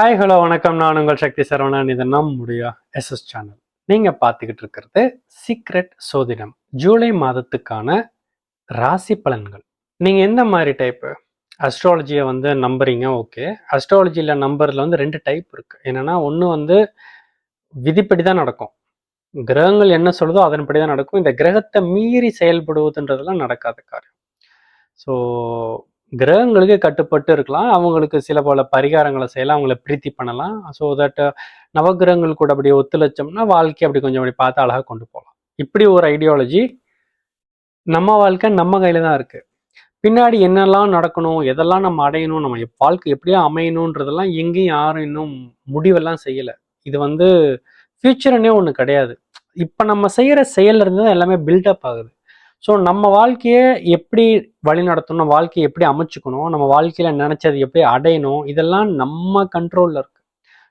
Hi hello வணக்கம். நான் உங்கள் சக்தி சரவணன். இது நம்முடைய எஸ்எஸ் சேனல் நீங்கள் பார்த்துக்கிட்டு இருக்கிறது சீக்ரெட் சோதிடம். ஜூலை மாதத்துக்கான ராசி பலன்கள். நீங்கள் எந்த மாதிரி டைப்பு அஸ்ட்ராலஜியை வந்து நம்புறீங்க ஓகே அஸ்ட்ராலஜியில் நம்பரில் வந்து ரெண்டு டைப் இருக்குது என்னென்னா ஒன்று வந்து விதிப்படி தான் நடக்கும். கிரகங்கள் என்ன சொல்லுதோ அதன்படி தான் நடக்கும். இந்த கிரகத்தை மீறி செயல்படுவதுன்றதெல்லாம் நடக்காத காரியம். ஸோ கிரகங்களுக்கு கட்டுப்பட்டு இருக்கலாம். அவங்களுக்கு சில பல பரிகாரங்களை செய்யலாம். அவங்கள பிரீத்தி பண்ணலாம். ஸோ தட் நவகிரகங்கள் கூட அப்படி ஒத்துழைச்சோம்னா வாழ்க்கை அப்படி கொஞ்சம் அப்படி பார்த்து அழகாக கொண்டு போகலாம். இப்படி ஒரு ஐடியாலஜி நம்ம வாழ்க்கை நம்ம கையில் தான் இருக்குது பின்னாடி என்னெல்லாம் நடக்கணும் எதெல்லாம் நம்ம அடையணும் நம்ம வாழ்க்கை எப்படியோ அமையணுன்றதெல்லாம் எங்கேயும் யாரும் இன்னும் முடிவெல்லாம் செய்யலை. இது வந்து ஃபியூச்சர்னே ஒன்று கிடையாது. இப்போ நம்ம செய்கிற செயல்ல இருந்து தான் எல்லாமே பில்டப் ஆகுது. ஸோ நம்ம வாழ்க்கையை எப்படி வழி நடத்தணும் வாழ்க்கையை எப்படி அமைச்சுக்கணும் நம்ம வாழ்க்கையில் நினைச்சது எப்படி அடையணும் இதெல்லாம் நம்ம கண்ட்ரோலில் இருக்கு.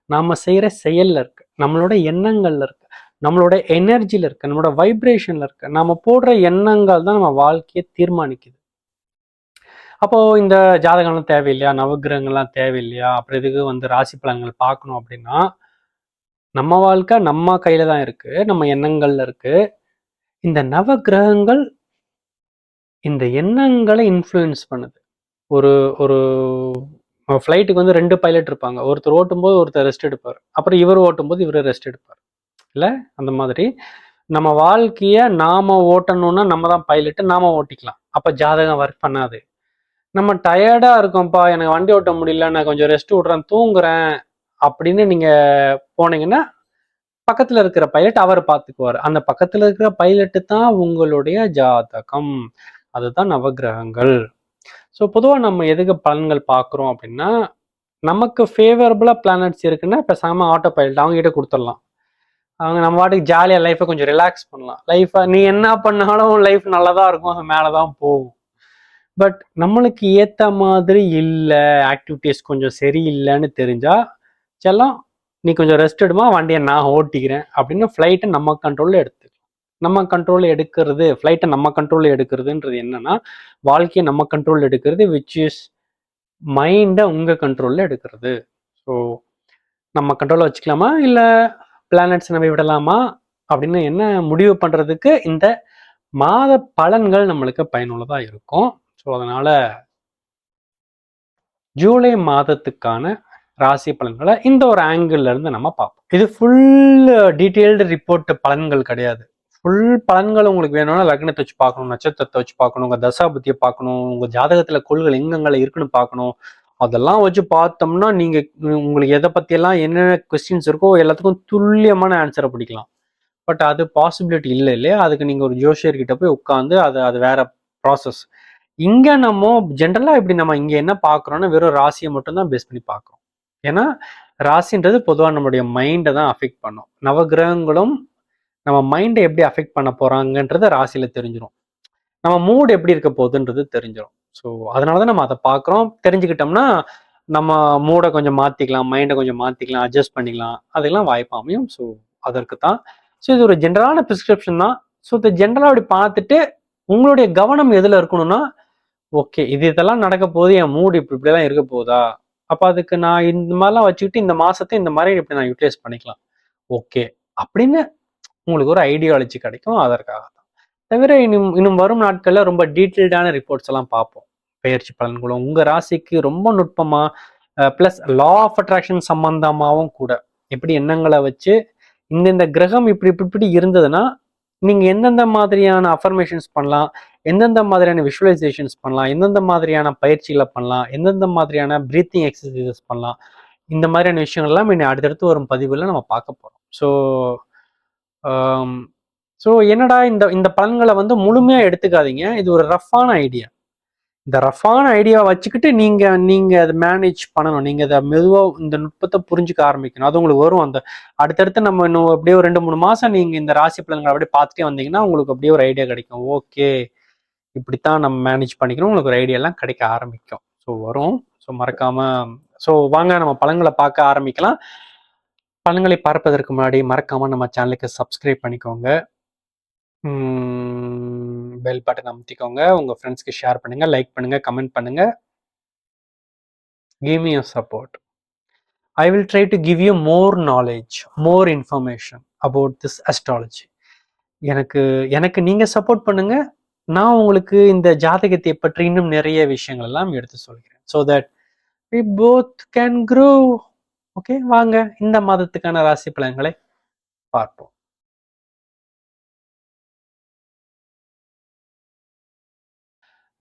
நாம் செய்கிற செயலில் இருக்கு. நம்மளோட எண்ணங்களில் இருக்கு. நம்மளோட எனர்ஜியில் இருக்கு. நம்மளோட வைப்ரேஷனில் இருக்கு. நம்ம போடுற எண்ணங்கள் தான் நம்ம வாழ்க்கையை தீர்மானிக்குது. அப்போது இந்த ஜாதகம்லாம் தேவையில்லையா? நவகிரகங்கள்லாம் தேவையில்லையா? அப்புறம் இதுக்கு வந்து ராசி பலன்கள் பார்க்கணும் அப்படின்னா நம்ம வாழ்க்கை நம்ம கையில் தான் இருக்குது நம்ம எண்ணங்களில் இருக்குது இந்த நவகிரகங்கள் இந்த எண்ணங்களை இன்ஃப்ளூயன்ஸ் பண்ணுது. ஒரு ஒரு ஃப்ளைட்டுக்கு வந்து ரெண்டு பைலட் இருப்பாங்க. ஒருத்தர் ஓட்டும்போது ஒருத்தர் ரெஸ்ட் எடுப்பார். அப்புறம் இவர் ஓட்டும்போது இவர் ரெஸ்ட் எடுப்பார். இல்லை? அந்த மாதிரி. நம்ம வாழ்க்கையை நாம ஓட்டணும்னா நம்ம தான் பைலட்டு நாம ஓட்டிக்கலாம். அப்போ ஜாதகம் ஒர்க் பண்ணாது. நம்ம டயர்டாக இருக்கோம்ப்பா எனக்கு வண்டி ஓட்ட முடியல நான் கொஞ்சம் ரெஸ்ட் விட்றேன் தூங்குறேன் அப்படின்னு நீங்கள் போனீங்கன்னா பக்கத்தில் இருக்கிற பைலட் அவர் பார்த்துக்குவார். அந்த பக்கத்தில் இருக்கிற பைலட்டு தான் உங்களுடைய ஜாதகம். அதுதான் நவகிரகங்கள். ஸோ பொதுவாக நம்ம எதுக்கு பலன்கள் பார்க்குறோம் அப்படின்னா நமக்கு ஃபேவரபுளாக பிளானட்ஸ் இருக்குன்னா பேசாம ஆட்டோ பைலட் அவங்க கிட்ட கொடுத்துடலாம். அவங்க நம்ம வாட்டுக்கு ஜாலியாக லைஃப்பை கொஞ்சம் ரிலாக்ஸ் பண்ணலாம். லைஃப்பை நீ என்ன பண்ணாலும் லைஃப் நல்லா தான் இருக்கும் அது மேலே தான் போகும். பட் நம்மளுக்கு ஏற்ற மாதிரி இல்லை ஆக்டிவிட்டீஸ் கொஞ்சம் சரியில்லைன்னு தெரிஞ்சால் செல்லம் நீ கொஞ்சம் ரெஸ்ட் எடுமா வண்டியை நான் ஓட்டிக்கிறேன் அப்படின்னு ஃப்ளைட்டை நம்ம கண்ட்ரோலில் எடுத்து நம்ம கண்ட்ரோலில் எடுக்கிறது ஃப்ளைட்டை நம்ம கண்ட்ரோலில் எடுக்கிறதுன்றது என்னன்னா வாழ்க்கையை நம்ம கண்ட்ரோல் எடுக்கிறது விச் இஸ் மைண்டை உங்கள் கண்ட்ரோலில் எடுக்கிறது. ஸோ நம்ம கண்ட்ரோலில் வச்சுக்கலாமா? இல்லை பிளானட்ஸ் நம்ம விடலாமா? அப்படின்னு என்ன முடிவு பண்ணுறதுக்கு இந்த மாத பலன்கள் நம்மளுக்கு பயனுள்ளதாக இருக்கும். ஸோ அதனால் ஜூலை மாதத்துக்கான ராசி பலன்களை இந்த ஒரு ஆங்கிள் இருந்து நம்ம பார்ப்போம். இது ஃபுல் டீட்டெயில்டு ரிப்போர்ட் பலன்கள் கிடையாது. ஃபுல் பலன்கள் உங்களுக்கு வேணும்னா லக்னத்தை வச்சு பார்க்கணும் நட்சத்திரத்தை வச்சு பார்க்கணும் உங்கள் தசாபத்தியை பார்க்கணும் உங்கள் ஜாதகத்தில் கொள்கள் எங்கெங்கெல்லாம் இருக்குன்னு பார்க்கணும். அதெல்லாம் வச்சு பார்த்தோம்னா நீங்கள் உங்களுக்கு எதை பற்றியெல்லாம் என்னென்ன கொஸ்டின்ஸ் இருக்கோ எல்லாத்துக்கும் துல்லியமான ஆன்சரை பிடிக்கலாம். பட் அது பாசிபிலிட்டி இல்லை இல்லையா? அதுக்கு நீங்கள் ஒரு ஜோஷியர்கிட்ட போய் உட்காந்து அது அது வேற ப்ராசஸ் இங்கே நம்ம ஜென்ரலாக இப்படி நம்ம இங்கே என்ன பார்க்குறோன்னா வெறும் ராசியை மட்டும்தான் பேஸ் பண்ணி பார்க்குறோம். ஏன்னா ராசின்றது பொதுவாக நம்மளுடைய மைண்டை தான் அஃபெக்ட் பண்ணும். நவகிரகங்களும் நம்ம மைண்டை எப்படி அஃபெக்ட் பண்ண போறாங்கன்றது ராசியில தெரிஞ்சிடும் நம்ம மூட் எப்படி இருக்க போகுதுன்றது தெரிஞ்சிடும் ஸோ அதனால தான் நம்ம அதை பார்க்குறோம் தெரிஞ்சுக்கிட்டோம்னா நம்ம மூடை கொஞ்சம் மாற்றிக்கலாம் மைண்டை கொஞ்சம் மாற்றிக்கலாம் அட்ஜஸ்ட் பண்ணிக்கலாம். அதெல்லாம் வாய்ப்பு அமையும். ஸோ அதற்கு தான் ஸோ இது ஒரு ஜென்ரலான ப்ரிஸ்கிரிப்ஷன் தான். ஸோ இந்த ஜென்ரலாக அப்படி பார்த்துட்டு உங்களுடைய கவனம் எதில் இருக்கணும்னா ஓகே இது இதெல்லாம் நடக்க போது என் மூடு இப்படி இப்படிலாம் இருக்க போதா அப்போ அதுக்கு நான் இந்த மாதிரிலாம் வச்சுக்கிட்டு இந்த மாதத்தை இந்த மாதிரி இப்படி நான் யூட்டிலைஸ் பண்ணிக்கலாம். ஓகே அப்படின்னு உங்களுக்கு ஒரு ஐடியாலஜி கிடைக்கும் அதற்காக தான் தவிர இன்னும் இன்னும் வரும் நாட்களில் ரொம்ப டீட்டெயில்டான ரிப்போர்ட்ஸ் எல்லாம் பார்ப்போம். பயிற்சி பலன்களும். உங்கள் ராசிக்கு ரொம்ப நுட்பமாக ப்ளஸ் லா ஆஃப் அட்ராக்ஷன் சம்பந்தமாகவும் கூட எப்படி எண்ணங்களை வச்சு இந்தந்த கிரகம் இப்படி இப்படி இப்படி இருந்ததுன்னா நீங்கள் எந்தெந்த மாதிரியான அஃபர்மேஷன்ஸ் பண்ணலாம் எந்தெந்த மாதிரியான விஷுவலைசேஷன்ஸ் பண்ணலாம் எந்தெந்த மாதிரியான பயிற்சிகளை பண்ணலாம் எந்தெந்த மாதிரியான ப்ரீத்திங் எக்ஸசைசஸ் பண்ணலாம் இந்த மாதிரியான விஷயங்கள்லாம் இன்னும் அடுத்தடுத்து வரும் பதிவில் நம்ம பார்க்க போகிறோம் ஸோ ஸோ என்னடா இந்த இந்த பலன்களை வந்து முழுமையாக எடுத்துக்காதீங்க. இது ஒரு ரஃப்பான ஐடியா இந்த ரஃப்பான ஐடியாவை வச்சுக்கிட்டு நீங்கள் நீங்கள் அதை மேனேஜ் பண்ணணும். நீங்கள் அதை மெதுவாக இந்த நுட்பத்தை புரிஞ்சுக்க ஆரம்பிக்கணும். அது உங்களுக்கு வரும். அந்த அடுத்தடுத்து நம்ம இன்னும் அப்படியே ஒரு ரெண்டு மூணு மாதம் நீங்கள் இந்த ராசி பலன்களை அப்படியே பார்த்துட்டே வந்தீங்கன்னா உங்களுக்கு அப்படியே ஒரு ஐடியா கிடைக்கும். ஓகே இப்படித்தான் நம்ம மேனேஜ் பண்ணிக்கணும். உங்களுக்கு ஒரு ஐடியாலாம் கிடைக்க ஆரம்பிக்கும். ஸோ வரும். ஸோ மறக்காமல் ஸோ வாங்க நம்ம பழங்களை பார்க்க ஆரம்பிக்கலாம். பழங்களை பார்ப்பதற்கு முன்னாடி மறக்காம நம்ம சேனலுக்கு சப்ஸ்கிரைப் பண்ணிக்கோங்க. பெல் பட்டன் அமுத்திக்கோங்க. உங்க ஃப்ரெண்ட்ஸ்க்கு ஷேர் பண்ணுங்க லைக் பண்ணுங்க கமெண்ட் பண்ணுங்க. Give me your support I will try to give you more knowledge more information about this astrology எனக்கு எனக்கு நீங்க சப்போர்ட் பண்ணுங்க. நான் உங்களுக்கு இந்த ஜாதகத்தை பற்றி இன்னும் நிறைய விஷயங்கள் எல்லாம் எடுத்து சொல்கிறேன். So that we both can grow okay வாங்க. இந்த மாதத்துக்கான ராசி பலன்களை பார்ப்போம்.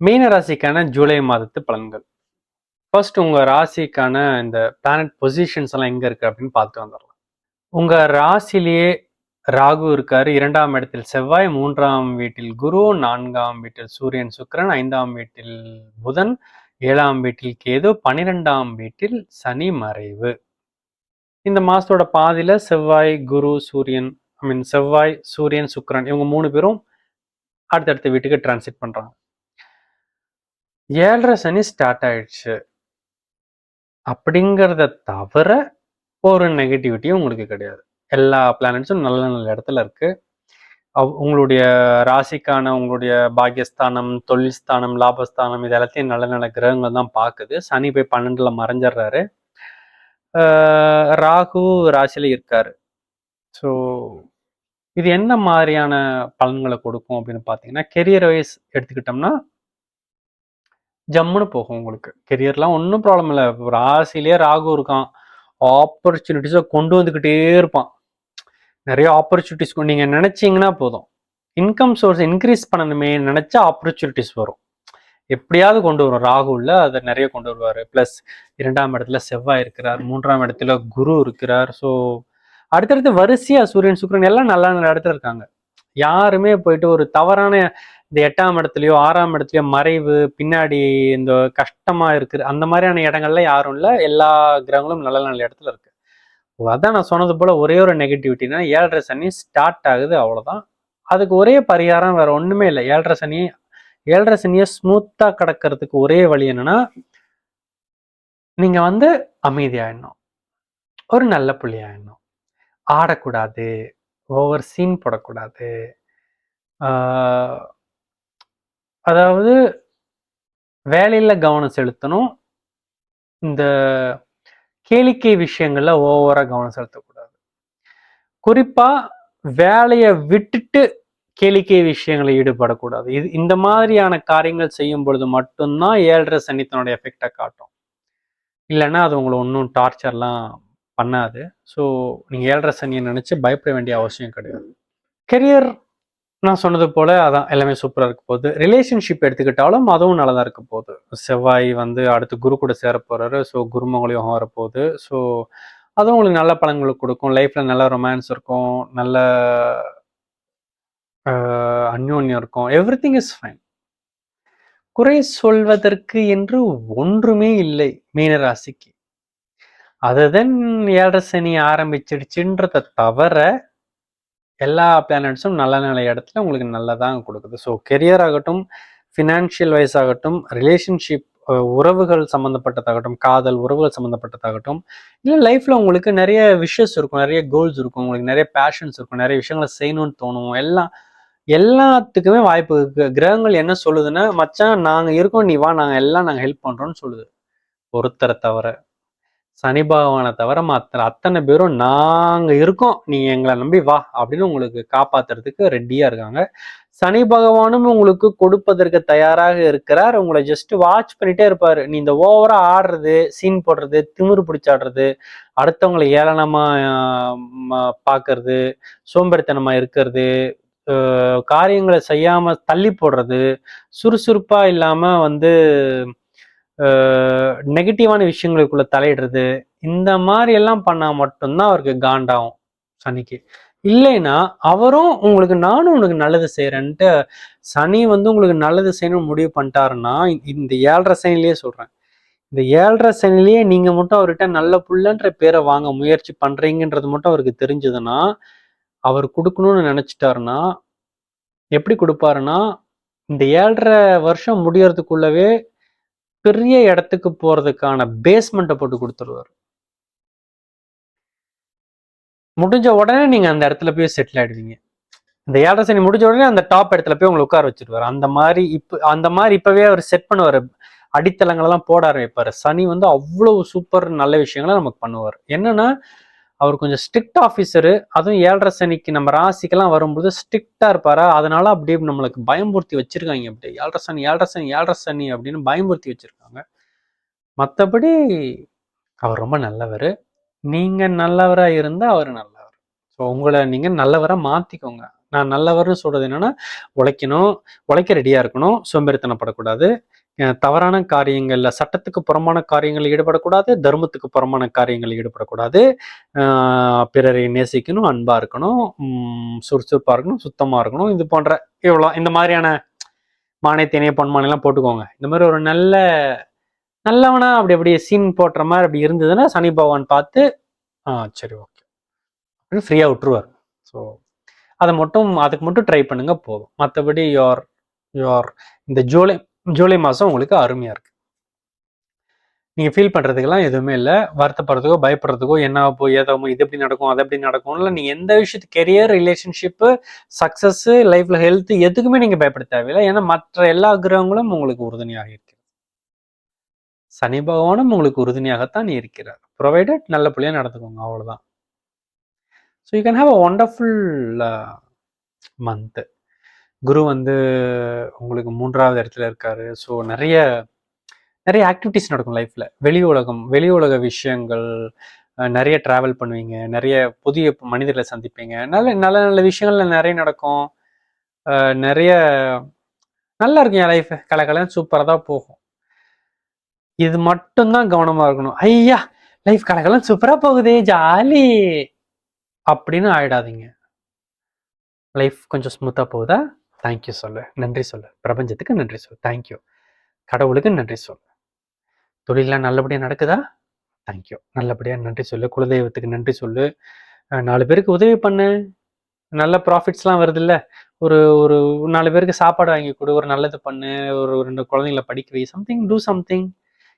மீன ராசிக்கான ஜூலை மாதத்து பலன்கள். ஃபர்ஸ்ட் உங்க ராசிக்கான இந்த பிளானட் பொசிஷன்ஸ் எல்லாம் எங்க இருக்கு அப்படின்னு பார்த்து வந்துடலாம். உங்க ராசிலேயே ராகு இருக்காரு. இரண்டாம் இடத்தில் செவ்வாய் மூன்றாம் வீட்டில் குரு நான்காம் வீட்டில் சூரியன் சுக்கிரன் ஐந்தாம் வீட்டில் புதன் ஏழாம் வீட்டில் கேது பனிரெண்டாம் வீட்டில் சனி மறைவு. இந்த மாசத்தோட பாதியில செவ்வாய் குரு சூரியன் ஐ மீன் செவ்வாய் சூரியன் சுக்கரன் இவங்க மூணு பேரும் அடுத்தடுத்த வீட்டுக்கு டிரான்சிட் பண்றாங்க. ஏழரை சனி ஸ்டார்ட் ஆயிடுச்சு. அப்படிங்கிறத தவிர ஒரு நெகட்டிவிட்டியும் உங்களுக்கு கிடையாது. எல்லா பிளானட்ஸும் நல்ல நல்ல இடத்துல இருக்கு. அவ்- உங்களுடைய ராசிக்கான உங்களுடைய பாக்கியஸ்தானம் தொழில் ஸ்தானம் லாபஸ்தானம் இது எல்லாத்தையும் நல்ல நல்ல கிரகங்கள் தான் பார்க்குது. சனி போய் பன்னெண்டுல மறைஞ்சிடுறாரு. ராகு ராசியில இருக்காரு. ஸோ இது என்ன மாதிரியான பலன்களை கொடுக்கும் அப்படின்னு பார்த்தீங்கன்னா கெரியர் வைஸ் எடுத்துக்கிட்டோம்னா ஜம்முன்னு போகும் உங்களுக்கு. கெரியர்லாம் ஒன்றும் ப்ராப்ளம் இல்லை. ராசிலேயே ராகு இருக்கான். ஆப்பர்ச்சுனிட்டிஸை கொண்டு வந்துக்கிட்டே இருப்பான். நிறைய ஆப்பர்ச்சுனிட்டிஸ் நீங்கள் நினச்சிங்கன்னா போதும். இன்கம் சோர்ஸ் இன்க்ரீஸ் பண்ணணுமே நினச்சா ஆப்பர்ச்சுனிட்டிஸ் வரும். எப்படியாவது கொண்டு வரும். ராகுல அதை நிறைய கொண்டு வருவார். ப்ளஸ் இரண்டாம் இடத்துல செவ்வாய் இருக்கிறார். மூன்றாம் இடத்துல குரு இருக்கிறார். ஸோ அடுத்தடுத்து வரிசையா சூரியன் சுக்கரன் எல்லாம் நல்ல நல்ல இடத்துல இருக்காங்க. யாருமே போயிட்டு ஒரு தவறான இந்த எட்டாம் இடத்துலயோ ஆறாம் இடத்துலயோ மறைவு பின்னாடி இந்த கஷ்டமா இருக்குது அந்த மாதிரியான இடங்கள்ல யாரும் இல்லை. எல்லா கிரகங்களும் நல்ல நல்ல இடத்துல இருக்கு. அதான் நான் சொன்னது போல ஒரே ஒரு நெகட்டிவிட்டினா ஏழரை சனி ஸ்டார்ட் ஆகுது அவ்வளவுதான். அதுக்கு ஒரே பரிகாரம் வேற ஒண்ணுமே இல்லை. ஏழரை சனி ஏழரை சனியை ஸ்மூத்தாக கடக்கிறதுக்கு ஒரே வழி என்னன்னா நீங்க வந்து அமைதியாயிடணும். ஒரு நல்ல புள்ளியாயிடணும். ஆடக்கூடாது. ஓவர் சீன் போடக்கூடாது. அதாவது வேலையில் கவனம் செலுத்தணும். இந்த கேளிக்கை விஷயங்கள்ல ஓவராக கவனம் செலுத்தக்கூடாது. குறிப்பாக வேலையை விட்டுட்டு கேளிக்கை விஷயங்களை ஈடுபடக்கூடாது. இது இந்த மாதிரியான காரியங்கள் செய்யும் பொழுது மட்டும்தான் ஏழரை சனி தன்னோட எஃபெக்டை காட்டும். இல்லைன்னா அது உங்களை ஒன்றும் டார்ச்சர்லாம் பண்ணாது. ஸோ நீங்கள் ஏழரை சனியை நினச்சி பயப்பட வேண்டிய அவசியம் கிடையாது. கெரியர் நான் சொன்னது போல் அதான் எல்லாமே சூப்பராக இருக்க போகுது. ரிலேஷன்ஷிப் எடுத்துக்கிட்டாலும் அதுவும் நல்லா தான் இருக்க போகுது. செவ்வாய் வந்து அடுத்து குரு கூட சேர போறாரு. ஸோ குருமங்களையும் வரப்போகுது. ஸோ அதுவும் உங்களுக்கு நல்ல பலன்களை கொடுக்கும். லைஃப்பில் நல்ல ரொமான்ஸ் இருக்கும். நல்ல அந்யோன்யம் இருக்கும். எவ்ரி திங் இஸ் ஃபைன் குறை சொல்வதற்கு என்று ஒன்றுமே இல்லை மீனராசிக்கு அதுதான் ஏழரை சனி ஆரம்பிச்சிடுச்சுன்றதை தவிர எல்லா பிளானட்ஸும் நல்ல நல்ல இடத்துல உங்களுக்கு நல்லதாக கொடுக்குது. ஸோ கெரியர் ஆகட்டும் ஃபினான்ஷியல் வைஸ் ஆகட்டும் ரிலேஷன்ஷிப் உறவுகள் சம்மந்தப்பட்டதாகட்டும் காதல் உறவுகள் சம்மந்தப்பட்டதாகட்டும் இல்லை லைஃப்பில் உங்களுக்கு நிறைய விஷஸ் இருக்கும் நிறைய கோல்ஸ் இருக்கும் உங்களுக்கு நிறைய பேஷன்ஸ் இருக்கும் நிறைய விஷயங்களை செய்யணும்னு தோணும் எல்லாம் எல்லாத்துக்குமே வாய்ப்பு இருக்கு. கிரகங்கள் என்ன சொல்லுதுன்னா மச்சான் நாங்கள் இருக்கோம் நீ வா நாங்கள் எல்லாம் நாங்கள் ஹெல்ப் பண்ணுறோம்னு சொல்லுது. ஒருத்தரை தவிர சனி பகவானை தவிர மற்ற அத்தனை பேரும் நாங்க இருக்கோம். நீ எங்களை நம்பி வா அப்படின்னு உங்களுக்கு காப்பாத்துறதுக்கு ரெடியா இருக்காங்க. சனி பகவானும் உங்களுக்கு கொடுப்பதற்கு தயாராக இருக்கிறார். உங்களை ஜஸ்ட் வாட்ச் பண்ணிட்டே இருப்பாரு. நீ இந்த ஓவரா ஆடுறது சீன் போடுறது திமிரு பிடிச்சாடுறது அடுத்தவங்களை ஏளனமா பார்க்கறது சோம்பேறித்தனமா இருக்கிறது காரியங்களை செய்யாமல் தள்ளி போடுறது சுறுசுறுப்பாக இல்லாமல் வந்து நெகட்டிவான விஷயங்களுக்குள்ள தலையிடுறது இந்த மாதிரி எல்லாம் பண்ணால் மட்டும்தான் அவருக்கு காண்டாகும் சனிக்கு. இல்லைன்னா அவரும் உங்களுக்கு நானும் உனக்கு நல்லது செய்கிறேன்ட்டு சனி வந்து உங்களுக்கு நல்லது செய்யணும்னு முடிவு பண்ணிட்டாருன்னா இந்த ஏழரை சனிலேயே சொல்கிறேன் இந்த ஏழரை சனிலேயே நீங்கள் மட்டும் அவர்கிட்ட நல்ல புள்ளன்ற பேரை வாங்க முயற்சி பண்ணுறீங்கன்றது மட்டும் அவருக்கு தெரிஞ்சதுன்னா அவர் கொடுக்கணும்னு நினைச்சிட்டாருன்னா எப்படி கொடுப்பாருன்னா இந்த ஏழரை வருஷம் முடியறதுக்குள்ளவே பெரிய இடத்துக்கு போறதுக்கான பேஸ்மெண்ட்டை போட்டு கொடுத்துருவார். முடிஞ்ச உடனே நீங்க அந்த இடத்துல போய் செட்டில் ஆயிடுவீங்க. இந்த ஏழரை சனி முடிஞ்ச உடனே அந்த டாப் இடத்துல போய் உங்களை உட்கார வச்சிருவாரு. அந்த மாதிரி இப்ப அந்த மாதிரி இப்பவே அவர் செட் பண்ணுவாரு. அடித்தளங்களெல்லாம் போட ஆரம்பிப்பார். சனி வந்து அவ்வளவு சூப்பர் நல்ல விஷயங்களை நமக்கு பண்ணுவார். என்னன்னா அவர் கொஞ்சம் ஸ்ட்ரிக்ட் ஆஃபீஸரு அதுவும் ஏழரை சனிக்கு நம்ம ராசிக்கெல்லாம் வரும்போது ஸ்ட்ரிக்டாக இருப்பாரா? அதனால அப்படியே நம்மளுக்கு பயம்புறுத்தி வச்சிருக்காங்க அப்படி ஏழரை சனி ஏழரை சனி ஏழரை சனி அப்படின்னு பயம்புறுத்தி வச்சிருக்காங்க. மற்றபடி அவர் ரொம்ப நல்லவர். நீங்கள் நல்லவராக இருந்தால் அவர் நல்லவர். ஸோ உங்களை நீங்கள் நல்லவராக மாற்றிக்கோங்க நான் நல்லவர்னு சொல்கிறது என்னென்னா உழைக்கணும் உழைக்க ரெடியாக இருக்கணும் சோம்பேறித்தனப்படக்கூடாது. தவறான காரியங்களில் சட்டத்துக்கு புறமான காரியங்களில் ஈடுபடக்கூடாது தர்மத்துக்கு புறமான காரியங்களில் ஈடுபடக்கூடாது. பிறரை நேசிக்கணும் அன்பாக இருக்கணும் சுறுசுறுப்பாக இருக்கணும் சுத்தமாக இருக்கணும் இது போன்ற இவ்வளோ. இந்த மாதிரியான மானை தேனிய பொன்மானைலாம் போட்டுக்கோங்க. இந்த மாதிரி ஒரு நல்ல நல்லவனா அப்படி அப்படியே சீன் போட்டுற மாதிரி அப்படி இருந்ததுன்னா சனி பகவான் பார்த்து ஆ சரி ஓகே. அப்படின்னு ஃப்ரீயாக விட்டுருவார். ஸோ அதை மட்டும் அதுக்கு மட்டும் ட்ரை பண்ணுங்க போதும். மற்றபடி யோர் யோர் இந்த ஜூலை ஜூலை மாதம் உங்களுக்கு அருமையாக இருக்கு. நீங்கள் ஃபீல் பண்ணுறதுக்கெல்லாம் எதுவுமே இல்லை. வருத்தப்படுறதுக்கோ பயப்படுறதுக்கோ என்ன போய் ஏதாமோ இது எப்படி நடக்கும் அது எப்படி நடக்கும் இல்லை நீங்கள் எந்த விஷயத்து கெரியர் ரிலேஷன்ஷிப்பு சக்ஸஸ்ஸு லைஃப்பில் ஹெல்த் எதுக்குமே நீங்கள் பயப்பட தேவையில்லை. ஏன்னா மற்ற எல்லா கிரகங்களும் உங்களுக்கு உறுதுணையாக இருக்கிறது. சனி பகவானும் உங்களுக்கு உறுதுணையாகத்தான் இருக்கிறார். ப்ரொவைடட் நல்ல பிள்ளையா நடந்துக்கோங்க அவ்வளோதான் so you can have a wonderful month Guru வந்து உங்களுக்கு மூன்றாவது இடத்துல இருக்காரு. ஸோ நிறைய நிறைய ஆக்டிவிட்டிஸ் நடக்கும் லைஃப்பில் வெளி உலகம் வெளி உலக விஷயங்கள் நிறைய ட்ராவல் பண்ணுவீங்க. நிறைய புதிய மனிதர்களை சந்திப்பீங்க. நல்ல நல்ல நல்ல விஷயங்கள் நிறைய நடக்கும். நிறைய நல்லா இருக்கும் என் லைஃப் கலகலன்னு சூப்பராக தான் போகும். இது மட்டும்தான் கவனமாக இருக்கணும். ஐயா லைஃப் கலகலன்னு சூப்பராக போகுதே ஜாலி! அப்படின்னு ஆயிடாதீங்க. லைஃப் கொஞ்சம் ஸ்மூத்தாக போகுதா? தேங்க்யூ சொல்லு. நன்றி சொல்லு. பிரபஞ்சத்துக்கு நன்றி சொல்லு. தேங்க்யூ கடவுளுக்கு நன்றி சொல்லு. தொழிலெலாம் நல்லபடியாக நடக்குதா? தேங்க்யூ நல்லபடியாக நன்றி சொல்லு. குலதெய்வத்துக்கு நன்றி சொல்லு. நாலு பேருக்கு உதவி பண்ணு. நல்ல ப்ராஃபிட்ஸ்லாம் வருது ஒரு ஒரு நாலு பேருக்கு சாப்பாடு வாங்கி கொடு. ஒரு நல்லது பண்ணு. ஒரு ஒரு ரெண்டு குழந்தைங்கள படிக்க வை. சம்திங் டூ சம்திங்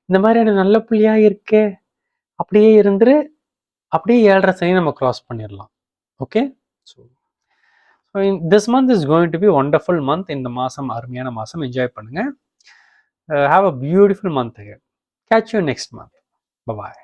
இந்த மாதிரியான நல்ல புள்ளியா இருக்கே. அப்படியே இருந்துரு. அப்படியே ஏழரை சனி நம்ம கிராஸ் பண்ணிடலாம் okay so this month is going to be wonderful month இந்த மாதம் அருமையான மாதம் என்ஜாய் பண்ணுங்க have a beautiful month catch you next month bye